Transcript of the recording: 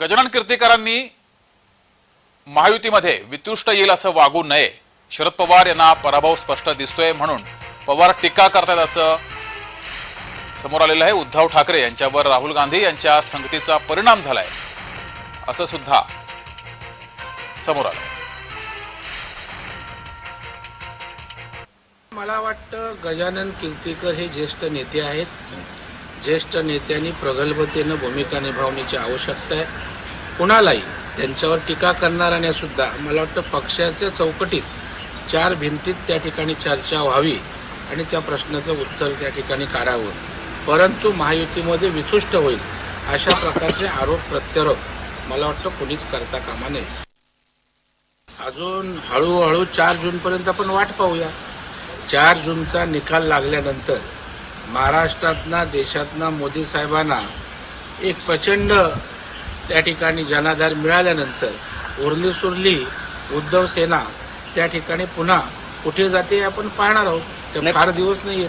गजानन कीर्तीकरांनी महायुतीमध्ये वितुष्ट येईल असं वागू नये. शरद पवार यांना पराभव स्पष्ट दिसतोय म्हणून पवार टीका करतायत असं समोर आलेलं आहे. उद्धव ठाकरे यांच्यावर राहुल गांधी यांच्या संगतीचा परिणाम झालाय. असं सुद्धा समोर आलं मला वाटतं गजानन कीर्तीकर हे ज्येष्ठ नेते आहेत. ज्येष्ठ नेत्यांनी प्रगल्भतेनं भूमिका निभावण्याची आवश्यकता आहे. कुणालाही त्यांच्यावर टीका करणाऱ्याने सुद्धा मला वाटतं पक्षाच्या चौकटीत चार भिंतीत त्या ठिकाणी चर्चा व्हावी आणि त्या प्रश्नाचं उत्तर त्या ठिकाणी काढावं. परंतु महायुतीमध्ये वितुष्ट होईल अशा प्रकारचे आरोप प्रत्यारोप मला वाटतं कोणीच करता कामा नये. अजून हळूहळू चार जूनपर्यंत आपण वाट पाहूया. चार जूनचा निकाल लागल्यानंतर महाराष्ट्रातना देशातना मोदी साहेबांना एक प्रचंड त्या ठिकाणी जनाधार मिळाल्यानंतर उरली सुरली उद्धव सेना त्या ठिकाणी पुन्हा कुठे जाते आपण पाहणार आहोत. ते फार दिवस नाही